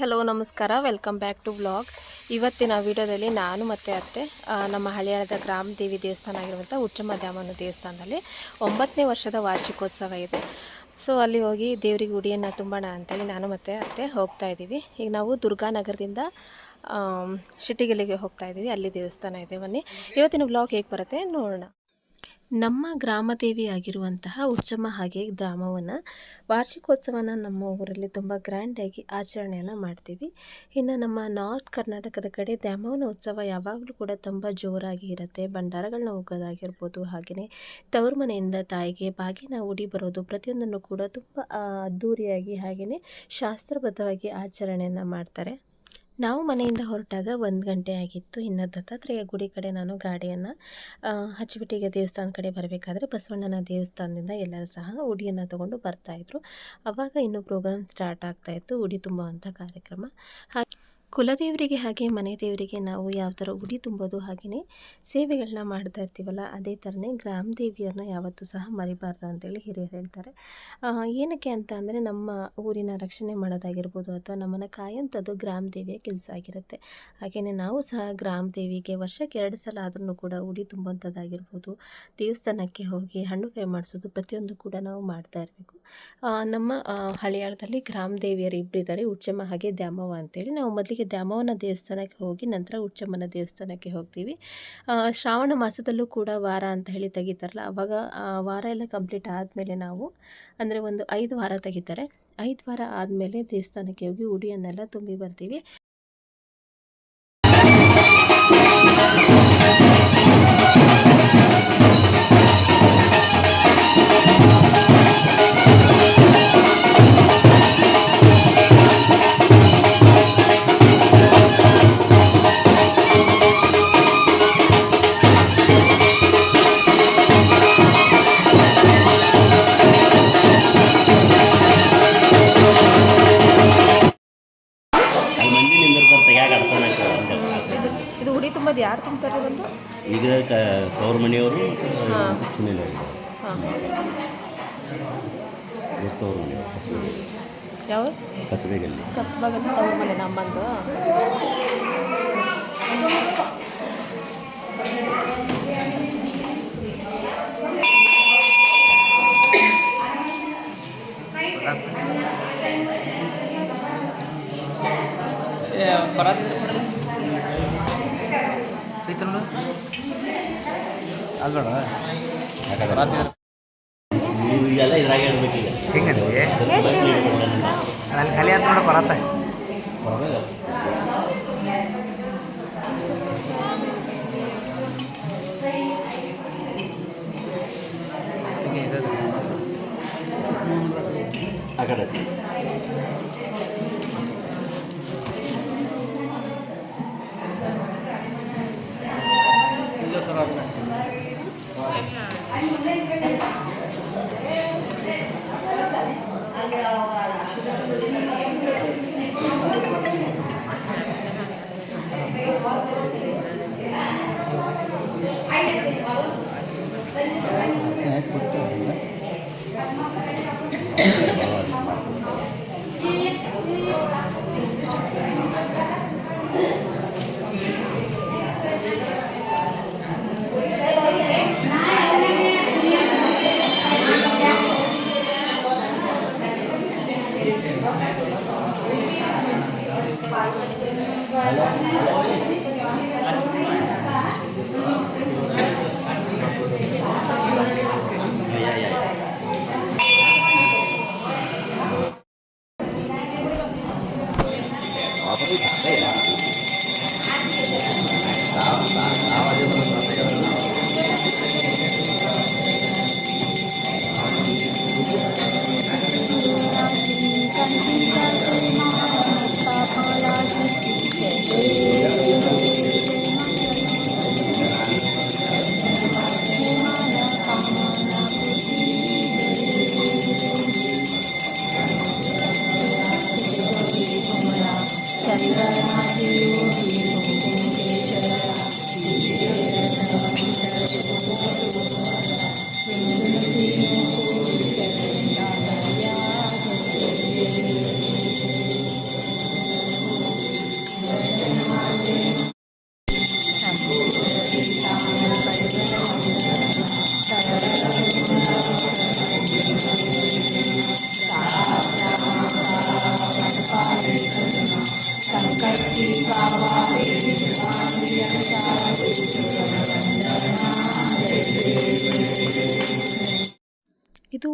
Hello, ನಮಸ್ಕಾರ. Welcome back to blog ಇವತ್ತಿನ ವಿಡಿಯೋದಲ್ಲಿ ನಾನು ಮತ್ತು ಅತ್ತೆ ನಮ್ಮ ಹಳೆಯದ ಗ್ರಾಮ ದೇವಿ ದೇವಸ್ಥಾನ ಆಗಿರುವಂಥ ಉಚ್ಚಮ್ಮ ದ್ಯಾಮನ ದೇವಸ್ಥಾನದಲ್ಲಿ ಒಂಬತ್ತನೇ ವರ್ಷದ ವಾರ್ಷಿಕೋತ್ಸವ ಇದೆ. ಸೊ ಅಲ್ಲಿ ಹೋಗಿ ದೇವರಿಗೆ ಗುಡಿಯನ್ನು ತುಂಬೋಣ ಅಂತೇಳಿ ನಾನು ಮತ್ತು ಅತ್ತೆ ಹೋಗ್ತಾ ಇದ್ದೀವಿ. ಈಗ ನಾವು ದುರ್ಗಾನಗರದಿಂದ ನಗರದಿಂದ ಶಿಟ್ಟಿಗೆಲಿಗೆ ಹೋಗ್ತಾ ಇದ್ದೀವಿ. ಅಲ್ಲಿ ದೇವಸ್ಥಾನ ಇದೆ. ಬನ್ನಿ. ಇವತ್ತಿನ ಬ್ಲಾಗ್ ಹೇಗೆ ಬರುತ್ತೆ ನೋಡೋಣ. ನಮ್ಮ ಗ್ರಾಮ ದೇವಿ ಆಗಿರುವಂತಹ ಉಚ್ಚಮ್ಮ ಹಾಗೆ ಗ್ರಾಮವನ್ನು ವಾರ್ಷಿಕೋತ್ಸವನ ನಮ್ಮ ಊರಲ್ಲಿ ತುಂಬ ಗ್ರ್ಯಾಂಡಾಗಿ ಆಚರಣೆಯನ್ನು ಮಾಡ್ತೀವಿ. ಇನ್ನು ನಮ್ಮ ನಾರ್ತ್ ಕರ್ನಾಟಕದ ಕಡೆ ದ್ಯಾಮವ್ವನ ಉತ್ಸವ ಯಾವಾಗಲೂ ಕೂಡ ತುಂಬ ಜೋರಾಗಿ ಇರುತ್ತೆ. ಭಂಡಾರಗಳನ್ನ ಹೋಗೋದಾಗಿರ್ಬೋದು ಹಾಗೆಯೇ ತವ್ರ ಮನೆಯಿಂದ ತಾಯಿಗೆ ಬಾಗಿನ ಉಡಿ ಬರೋದು ಪ್ರತಿಯೊಂದನ್ನು ಕೂಡ ತುಂಬ ಅದ್ಧೂರಿಯಾಗಿ ಹಾಗೆಯೇ ಶಾಸ್ತ್ರಬದ್ಧವಾಗಿ ಆಚರಣೆಯನ್ನು ಮಾಡ್ತಾರೆ. ನಾವು ಮನೆಯಿಂದ ಹೊರಟಾಗ ಒಂದು ಗಂಟೆ ಆಗಿತ್ತು. ಇನ್ನು ದತ್ತಾತ್ರೇಯ ಗುಡಿ ಕಡೆ ನಾನು ಗಾಡಿಯನ್ನು ಹಚ್ಚಿಬಿಟ್ಟಿಗೆ ದೇವಸ್ಥಾನ ಕಡೆ ಬರಬೇಕಾದ್ರೆ ಬಸವಣ್ಣನ ದೇವಸ್ಥಾನದಿಂದ ಎಲ್ಲರೂ ಸಹ ಉಡಿಯನ್ನು ತಗೊಂಡು ಬರ್ತಾಯಿದ್ರು ಆವಾಗ ಇನ್ನೂ ಪ್ರೋಗ್ರಾಮ್ ಸ್ಟಾರ್ಟ್ ಆಗ್ತಾಯಿತ್ತು ಉಡಿ ತುಂಬುವಂಥ ಕಾರ್ಯಕ್ರಮ. ಹಾಗೆ ಕುಲದೇವರಿಗೆ ಹಾಗೆ ಮನೆ ದೇವರಿಗೆ ನಾವು ಯಾವ ಉಡಿ ತುಂಬೋದು ಹಾಗೆಯೇ ಸೇವೆಗಳನ್ನ ಮಾಡ್ತಾ ಇರ್ತೀವಲ್ಲ, ಅದೇ ಥರನೇ ಗ್ರಾಮ ದೇವಿಯರನ್ನ ಯಾವತ್ತೂ ಸಹ ಮರಿಬಾರ್ದು ಅಂತೇಳಿ ಹಿರಿಯರು ಹೇಳ್ತಾರೆ. ಏನಕ್ಕೆ ಅಂತ ಅಂದರೆ ನಮ್ಮ ಊರಿನ ರಕ್ಷಣೆ ಮಾಡೋದಾಗಿರ್ಬೋದು ಅಥವಾ ನಮ್ಮನ್ನು ಕಾಯೋಂಥದ್ದು ಗ್ರಾಮ ದೇವಿಯ ಕೆಲಸ ಆಗಿರುತ್ತೆ. ಹಾಗೆಯೇ ನಾವು ಸಹ ಗ್ರಾಮ ದೇವಿಗೆ ವರ್ಷಕ್ಕೆ ಎರಡು ಸಲ ಆದ್ರೂ ಕೂಡ ಉಡಿ ತುಂಬುವಂಥದ್ದಾಗಿರ್ಬೋದು. ದೇವಸ್ಥಾನಕ್ಕೆ ಹೋಗಿ ಹಣ್ಣು ಕೈ ಮಾಡಿಸೋದು ಪ್ರತಿಯೊಂದು ಕೂಡ ನಾವು ಮಾಡ್ತಾ ಇರಬೇಕು. ನಮ್ಮ ಹಳೆಯಾಳದಲ್ಲಿ ಗ್ರಾಮ ದೇವಿಯರು ಇಬ್ಬರಿದ್ದಾರೆ ಉಚ್ಚಮ್ಮ ಹಾಗೆ ದ್ಯಾಮವ್ವ ಅಂತೇಳಿ ನಾವು ಮೊದಲಿಗೆ ದ್ಯಾಮವ್ವನ ದೇವಸ್ಥಾನಕ್ಕೆ ಹೋಗಿ ನಂತರ ಉಚ್ಚಮ್ಮನ ದೇವಸ್ಥಾನಕ್ಕೆ ಹೋಗ್ತೀವಿ. ಶ್ರಾವಣ ಮಾಸದಲ್ಲೂ ಕೂಡ ವಾರ ಅಂತ ಹೇಳಿ ತೆಗಿತಾರಲ್ಲ, ಅವಾಗ ವಾರ ಎಲ್ಲ ಕಂಪ್ಲೀಟ್ ಆದಮೇಲೆ ನಾವು, ಅಂದರೆ ಒಂದು ಐದು ವಾರ ತೆಗಿತಾರೆ. ಐದು ವಾರ ಆದಮೇಲೆ ದೇವಸ್ಥಾನಕ್ಕೆ ಹೋಗಿ ಉಡಿಯನ್ನೆಲ್ಲ ತುಂಬಿ ಬರ್ತೀವಿ. ಕಸಬೆಗಲ್ಲಿ? ಕಸ್ಬಾಗಲ್ಲಿ ತವ್ರ ಮನೆ ನಮ್ಮಂದು ಅಲ್ಲೋಣ ನೀವು ಈಗೆಲ್ಲ ಇದ್ರಾಗ ಹೇಳ್ಬೇಕೀಗ ಈಗ. ಹಿಂಗಂದ್ರೆ? ಅಲ್ಲಿ ಖಾಲಿ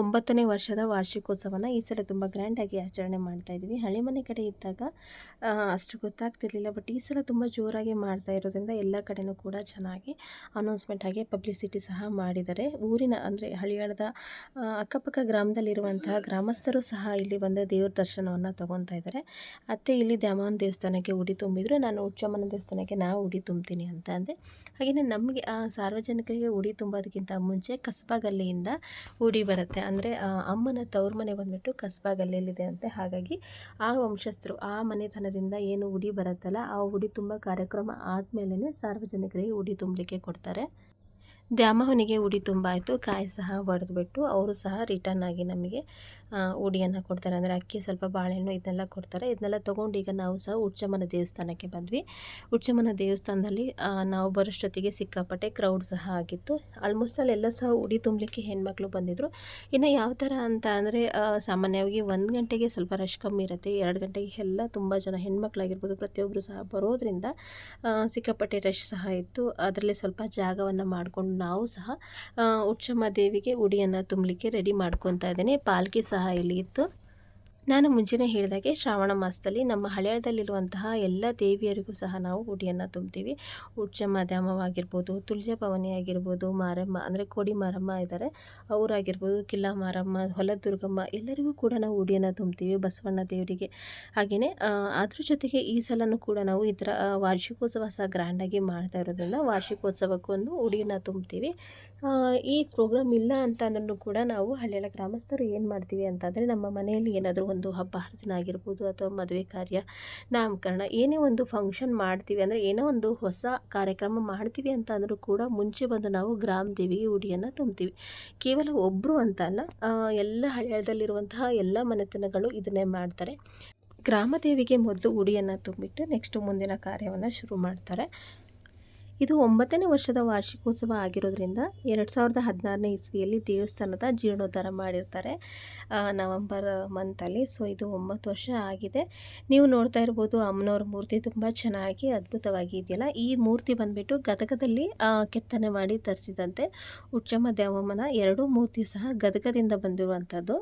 ಒಂಬತ್ತನೇ ವರ್ಷದ ವಾರ್ಷಿಕೋತ್ಸವನ ಈ ಸಲ ತುಂಬ ಗ್ರ್ಯಾಂಡಾಗಿ ಆಚರಣೆ ಮಾಡ್ತಾ ಇದ್ದೀವಿ. ಹಳೆ ಮನೆ ಕಡೆ ಇದ್ದಾಗ ಅಷ್ಟು ಗೊತ್ತಾಗ್ತಿರ್ಲಿಲ್ಲ ಬಟ್ ಈ ಸಲ ತುಂಬ ಜೋರಾಗಿ ಮಾಡ್ತಾ ಇರೋದ್ರಿಂದ ಎಲ್ಲ ಕಡೆನೂ ಕೂಡ ಚೆನ್ನಾಗಿ ಅನೌನ್ಸ್ಮೆಂಟ್ ಹಾಗೆ ಪಬ್ಲಿಸಿಟಿ ಸಹ ಮಾಡಿದ್ದಾರೆ. ಊರಿನ, ಅಂದರೆ ಹಳಿಯಾಳದ ಅಕ್ಕಪಕ್ಕ ಗ್ರಾಮದಲ್ಲಿರುವಂತಹ ಗ್ರಾಮಸ್ಥರು ಸಹ ಇಲ್ಲಿ ಬಂದು ದೇವ್ರ ದರ್ಶನವನ್ನು ತಗೊತಾ ಇದ್ದಾರೆ. ಅತ್ತೆ ಇಲ್ಲಿ ದ್ಯಾಮವ್ವನ ದೇವಸ್ಥಾನಕ್ಕೆ ಉಡಿ ತುಂಬಿದ್ರು. ನಾನು ಉಚ್ಚಮ್ಮನ ದೇವಸ್ಥಾನಕ್ಕೆ ನಾವು ಉಡಿ ತುಂಬ್ತೀನಿ ಅಂತ ಅಂದೆ. ಹಾಗೆಯೇ ನಮಗೆ ಸಾರ್ವಜನಿಕರಿಗೆ ಉಡಿ ತುಂಬೋದಕ್ಕಿಂತ ಮುಂಚೆ ಕಸಬಾಗಲ್ಲಿಯಿಂದ ಉಡಿ ಬರುತ್ತೆ. ಅಂದರೆ ಅಮ್ಮನ ತವ್ರ ಮನೆ ಬಂದುಬಿಟ್ಟು ಕಸ್ಬಾ ಗಲ್ಲಿಯಲ್ಲಿದೆ ಅಂತೆ. ಹಾಗಾಗಿ ಆ ವಂಶಸ್ಥರು, ಆ ಮನೆತನದಿಂದ ಏನು ಉಡಿ ಬರುತ್ತಲ್ಲ, ಆ ಉಡಿ ತುಂಬ ಕಾರ್ಯಕ್ರಮ ಆದಮೇಲೆ ಸಾರ್ವಜನಿಕರಿಗೆ ಉಡಿ ತುಂಬಲಿಕ್ಕೆ ಕೊಡ್ತಾರೆ. ದ್ಯಾಮವ್ವನಿಗೆ ಉಡಿ ತುಂಬ ಆಯಿತು, ಕಾಯಿ ಸಹ ಒಡೆದ್ಬಿಟ್ಟು, ಅವರು ಸಹ ರಿಟರ್ನ್ ಆಗಿ ನಮಗೆ ಉಡಿಯನ್ನು ಕೊಡ್ತಾರೆ. ಅಂದರೆ ಅಕ್ಕಿ ಸ್ವಲ್ಪ ಬಾಳೆಹಣ್ಣು ಇದನ್ನೆಲ್ಲ ಕೊಡ್ತಾರೆ. ಇದನ್ನೆಲ್ಲ ತೊಗೊಂಡು ಈಗ ನಾವು ಸಹ ಉಚ್ಚಮ್ಮನ ದೇವಸ್ಥಾನಕ್ಕೆ ಬಂದ್ವಿ. ಉಚ್ಚಮ್ಮನ ದೇವಸ್ಥಾನದಲ್ಲಿ ನಾವು ಬರೋಷ್ಟೊತ್ತಿಗೆ ಸಿಕ್ಕಾಪಟ್ಟೆ ಕ್ರೌಡ್ ಸಹ ಆಗಿತ್ತು. ಆಲ್ಮೋಸ್ಟ್ ಅಲ್ಲಿ ಎಲ್ಲ ಸಹ ಉಡಿ ತುಂಬಲಿಕ್ಕೆ ಹೆಣ್ಮಕ್ಳು ಬಂದಿದ್ದರು ಇನ್ನು ಯಾವ ಥರ ಅಂತ ಅಂದರೆ ಸಾಮಾನ್ಯವಾಗಿ ಒಂದು ಗಂಟೆಗೆ ಸ್ವಲ್ಪ ರಶ್ ಕಮ್ಮಿ ಇರುತ್ತೆ. ಎರಡು ಗಂಟೆಗೆ ಎಲ್ಲ ತುಂಬ ಜನ ಹೆಣ್ಮಕ್ಳಾಗಿರ್ಬೋದು. ಪ್ರತಿಯೊಬ್ಬರು ಸಹ ಬರೋದ್ರಿಂದ ಸಿಕ್ಕಾಪಟ್ಟೆ ರಶ್ ಸಹ ಇತ್ತು. ಅದರಲ್ಲಿ ಸ್ವಲ್ಪ ಜಾಗವನ್ನು ಮಾಡಿಕೊಂಡು ನಾವು ಸಹ ಉಚ್ಚಮ್ಮ ದೇವಿಗೆ ಉಡಿಯನ್ನು ತುಂಬಲಿಕ್ಕೆ ರೆಡಿ ಮಾಡ್ಕೊತಾ ಇದ್ದೇನೆ. ಪಾಲ್ಕಿ ಸಹ ಇಲ್ಲಿ ಇತ್ತು ನಾನು ಮುಂಚೆನೇ ಹೇಳಿದಾಗೆ ಶ್ರಾವಣ ಮಾಸದಲ್ಲಿ ನಮ್ಮ ಹಳೆಯದಲ್ಲಿರುವಂತಹ ಎಲ್ಲ ದೇವಿಯರಿಗೂ ಸಹ ನಾವು ಉಡಿಯನ್ನು ತುಂಬ್ತೀವಿ ಉಚ್ಚಮ್ಮ ದ್ಯಾಮವಾಗಿರ್ಬೋದು ತುಳಜ ಭವಾನಿ ಆಗಿರ್ಬೋದು, ಮಾರಮ್ಮ ಅಂದರೆ ಕೋಡಿ ಮಾರಮ್ಮ ಇದ್ದಾರೆ ಅವರಾಗಿರ್ಬೋದು ಕಿಲ್ಲ ಮಾರಮ್ಮ ಹೊಲ ದುರ್ಗಮ್ಮ ಎಲ್ಲರಿಗೂ ಕೂಡ ನಾವು ಉಡಿಯನ್ನು ತುಂಬ್ತೀವಿ ಬಸವಣ್ಣ ದೇವರಿಗೆ. ಹಾಗೆಯೇ ಅದ್ರ ಜೊತೆಗೆ ಈ ಸಲನೂ ಕೂಡ ನಾವು ಈ ಥರ ವಾರ್ಷಿಕೋತ್ಸವ ಸಹ ಗ್ರ್ಯಾಂಡಾಗಿ ಮಾಡ್ತಾ ಇರೋದ್ರಿಂದ ವಾರ್ಷಿಕೋತ್ಸವಕ್ಕೂ ಉಡಿಯನ್ನು ತುಂಬ್ತೀವಿ ಈ ಪ್ರೋಗ್ರಾಮ್ ಇಲ್ಲ ಅಂತ ಕೂಡ ನಾವು ಹಳ್ಳಿಯ ಗ್ರಾಮಸ್ಥರು ಏನು ಮಾಡ್ತೀವಿ ಅಂತಂದರೆ ನಮ್ಮ ಮನೆಯಲ್ಲಿ ಏನಾದರೂ ಒಂದು ಹಬ್ಬ, ಹರಿದಿನ ಆಗಿರ್ಬೋದು ಅಥವಾ ಮದುವೆ ಕಾರ್ಯ, ನಾಮಕರಣ, ಏನೇ ಒಂದು ಫಂಕ್ಷನ್ ಮಾಡ್ತೀವಿ ಅಂದರೆ ಏನೋ ಒಂದು ಹೊಸ ಕಾರ್ಯಕ್ರಮ ಮಾಡ್ತೀವಿ ಅಂತ ಅಂದರೂ ಕೂಡ ಮುಂಚೆ ಬಂದು ನಾವು ಗ್ರಾಮ ದೇವಿಗೆ ಉಡಿಯನ್ನು ತುಂಬ್ತೀವಿ ಕೇವಲ ಒಬ್ಬರು ಅಂತ ಅಲ್ಲ ಎಲ್ಲ ಹಳ್ಳದಲ್ಲಿರುವಂತಹ ಎಲ್ಲ ಮನೆತನಗಳು ಇದನ್ನೇ ಮಾಡ್ತಾರೆ. ಗ್ರಾಮ ದೇವಿಗೆ ಮೊದಲು ಉಡಿಯನ್ನು ತುಂಬಿಟ್ಟು ನೆಕ್ಸ್ಟ್ ಮುಂದಿನ ಕಾರ್ಯವನ್ನು ಶುರು ಮಾಡ್ತಾರೆ. ಇದು ಒಂಬತ್ತನೇ ವರ್ಷದ ವಾರ್ಷಿಕೋತ್ಸವ ಆಗಿರೋದ್ರಿಂದ ಎರಡು ಸಾವಿರದ ಹದಿನಾರನೇ ಇಸ್ವಿಯಲ್ಲಿ ದೇವಸ್ಥಾನದ ಜೀರ್ಣೋದ್ಧಾರ ಮಾಡಿರ್ತಾರೆ ನವಂಬರ್ ಮಂತಲ್ಲಿ. ಸೊ, ಇದು ಒಂಬತ್ತು ವರ್ಷ ಆಗಿದೆ. ನೀವು ನೋಡ್ತಾ ಇರ್ಬೋದು, ಅಮ್ಮನವ್ರ ಮೂರ್ತಿ ತುಂಬ ಚೆನ್ನಾಗಿ ಅದ್ಭುತವಾಗಿ ಇದೆಯಲ್ಲ. ಈ ಮೂರ್ತಿ ಬಂದುಬಿಟ್ಟು ಗದಗದಲ್ಲಿ ಕೆತ್ತನೆ ಮಾಡಿ ತರಿಸಿದಂತೆ ಉಚ್ಚಮ್ಮ ದೇವಮ್ಮನ ಎರಡೂ ಮೂರ್ತಿ ಸಹ ಗದಗದಿಂದ ಬಂದಿರುವಂಥದ್ದು.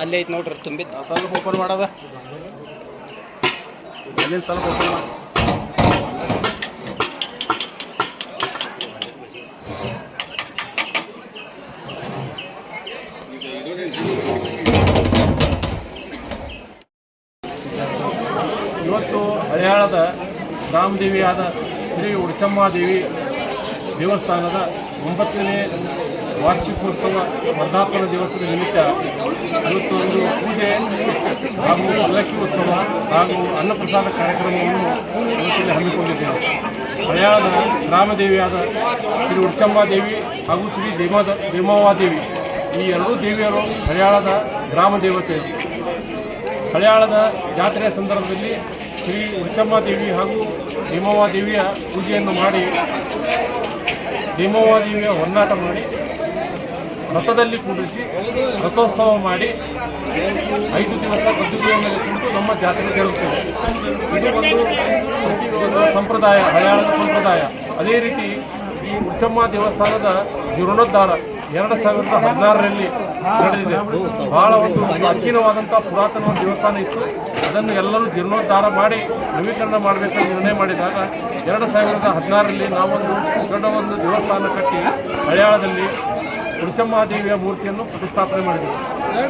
ಅಲ್ಲಿ ಐತೆ ನೋಡ್ರಿ ತುಂಬಿದ್ದು. ಸ್ವಲ್ಪ ಓಪನ್ ಮಾಡೋದ. ಅಲ್ಲಿಂದ ಸ್ವಲ್ಪ ಓಪನ್ ಮಾಡಿ. ಇವತ್ತು ಹರಿಯಾಣದ ರಾಮದೇವಿಯಾದ ಶ್ರೀ ಉಡ್ಚಮ್ಮಾದೇವಿ ದೇವಸ್ಥಾನದ ಒಂಬತ್ತನೇ ವಾರ್ಷಿಕೋತ್ಸವ ವರ್ಧಾಪನ ದಿವಸದ ನಿಮಿತ್ತ ಇವತ್ತೊಂದು ಪೂಜೆ ಹಾಗೂ ಪಲ್ಲಕ್ಕಿ ಉತ್ಸವ ಹಾಗೂ ಅನ್ನಪ್ರಸಾದ ಕಾರ್ಯಕ್ರಮವನ್ನು ಇವತ್ತಿನ ಹಮ್ಮಿಕೊಂಡಿದ್ದೇವೆ. ಹರಿಯಾಣದ ರಾಮದೇವಿಯಾದ ಶ್ರೀ ಉಡ್ಚಮ್ಮಾದೇವಿ ಹಾಗೂ ಶ್ರೀ ದೇಮದ ದೇಮಾವಾದೇವಿ ಈ ಎರಡೂ ದೇವಿಯರು ಹರಿಯಾಳದ ಗ್ರಾಮ ದೇವತೆ ಹಳೆಯಾಳದ ಜಾತ್ರೆಯ ಸಂದರ್ಭದಲ್ಲಿ ಶ್ರೀ ಉಚ್ಚಮ್ಮ ದೇವಿ ಹಾಗೂ ದೇವಿಯ ಪೂಜೆಯನ್ನು ಮಾಡಿ ಭೀಮವ್ವ ದೇವಿಯ ಹೊನ್ನಾಟ ಮಾಡಿ, ರಥದಲ್ಲಿ ಕೂಡಿಸಿ ರಥೋತ್ಸವ ಮಾಡಿ ಐದು ದಿವಸ ಮೇಲೆ ಕುಂತು ನಮ್ಮ ಜಾತ್ರೆ ಜರುಗುತ್ತದೆ. ಇದು ಒಂದು ಒಂದು ಸಂಪ್ರದಾಯ ಹಳೆಯಾಳದ ಸಂಪ್ರದಾಯ. ಅದೇ ರೀತಿ ಈ ಉಚ್ಚಮ್ಮ ದೇವಸ್ಥಾನದ ಜೀರ್ಣೋದ್ಧಾರ. ಎರಡು ಸಾವಿರದ ಹದಿನಾರರಲ್ಲಿ ನಡೆದಿದೆ. ಬಹಳ ಒಂದು ಪ್ರಾಚೀನವಾದಂಥ ಪುರಾತನ ದೇವಸ್ಥಾನ ಇತ್ತು. ಅದನ್ನು ಎಲ್ಲರೂ ಜೀರ್ಣೋದ್ಧಾರ ಮಾಡಿ ನವೀಕರಣ ಮಾಡಬೇಕಂತ ನಿರ್ಣಯ ಮಾಡಿದಾಗ ಎರಡು ಸಾವಿರದ ಹದಿನಾರರಲ್ಲಿ ನಾವೊಂದು ದೊಡ್ಡ ಒಂದು ದೇವಸ್ಥಾನ ಕಟ್ಟಿ ಹಳಿಯಾಳದಲ್ಲಿ ದೇವಿಯ ಮೂರ್ತಿಯನ್ನು ಪ್ರತಿಷ್ಠಾಪನೆ ಮಾಡಿದೆ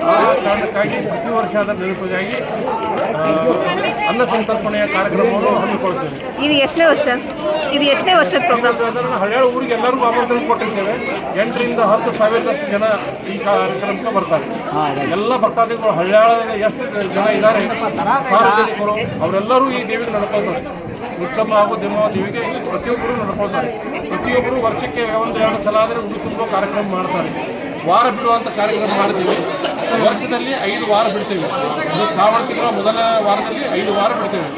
ಆ ಕಾರಣಕ್ಕಾಗಿ ಪ್ರತಿ ವರ್ಷ ಅದರ ನೆನಪಿಗಾಗಿ ಅನ್ನ ಸಂತರ್ಪಣೆಯ ಕಾರ್ಯಕ್ರಮವನ್ನು ಹಮ್ಮಿಕೊಳ್ತೇವೆ ಇದು ಎಷ್ಟನೇ ವರ್ಷ? ಇದು ಎಷ್ಟೇ ವರ್ಷದ ಪ್ರೋಗ್ರಾಮ್ ಹಳ್ಳಿಯಾಳ ಹಳ್ಯಾಳ ಊರಿಗೆ ಎಲ್ಲರಿಗೂ ಆಮಂತ್ರಣ ಕೊಟ್ಟಿದ್ದೇವೆ ಎಂಟರಿಂದ ಹತ್ತು ಸಾವಿರದಷ್ಟು ಜನ ಈ ಕಾರ್ಯಕ್ರಮಕ್ಕೆ ಬರ್ತಾರೆ. ಎಲ್ಲ ಭಕ್ತಾದಿಗಳು ಹಳ್ಳಿಯಾಳದಲ್ಲಿ ಎಷ್ಟು ಜನ ಇದ್ದಾರೆ? ಸಾರ್ವಜನಿಕರು ಅವರೆಲ್ಲರೂ ಈ ದೇವಿಗೆ ನಡ್ಕೊಳ್ತಾರೆ. ಉತ್ಸವ ಹಾಗೂ ದಿಮ್ಮ ದೇವಿಗೆ ಪ್ರತಿಯೊಬ್ಬರು ನಡ್ಕೊಳ್ತಾರೆ. ಪ್ರತಿಯೊಬ್ಬರು ವರ್ಷಕ್ಕೆ ಒಂದು ಎರಡು ಸಲ ಆದರೆ ಉಡಿ ತುಂಬ ಕಾರ್ಯಕ್ರಮ ಮಾಡ್ತಾರೆ. ವಾರ ಬಿಡುವಂಥ ಕಾರ್ಯಕ್ರಮ ಮಾಡ್ತೀವಿ. ವರ್ಷದಲ್ಲಿ ಐದು ವಾರ ಬಿಡ್ತೀವಿ. ಅದು ಶ್ರಾವಣ ತಿಂಗಳ ಮೊದಲ ವಾರದಲ್ಲಿ ಐದು ವಾರ ಬಿಡ್ತೇವೆ.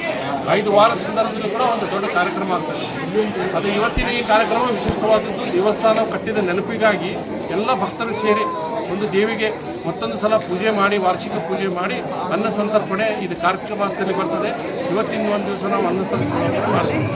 ಐದು ವಾರ ಸಂದರ್ಭದಲ್ಲಿ ಕೂಡ ಒಂದು ದೊಡ್ಡ ಕಾರ್ಯಕ್ರಮ ಆಗ್ತದೆ ಅದು ಇವತ್ತಿನ ಈ ಕಾರ್ಯಕ್ರಮ ವಿಶಿಷ್ಟವಾದದ್ದು. ದೇವಸ್ಥಾನ ಕಟ್ಟಿದ ನೆನಪಿಗಾಗಿ ಎಲ್ಲ ಭಕ್ತರು ಸೇರಿ ಒಂದು ದೇವಿಗೆ ಮತ್ತೊಂದು ಸಲ ಪೂಜೆ ಮಾಡಿ, ವಾರ್ಷಿಕ ಪೂಜೆ ಮಾಡಿ ಅನ್ನ ಸಂತರ್ಪಣೆ ಇದು ಕಾರ್ತಿಕ ಮಾಸದಲ್ಲಿ ಬರ್ತದೆ. ಇವತ್ತಿನ ಒಂದು ದಿವಸ ನಾವು ಅನ್ನ ಸಂತರ್ಪಣೆ ಮಾಡ್ತೀವಿ.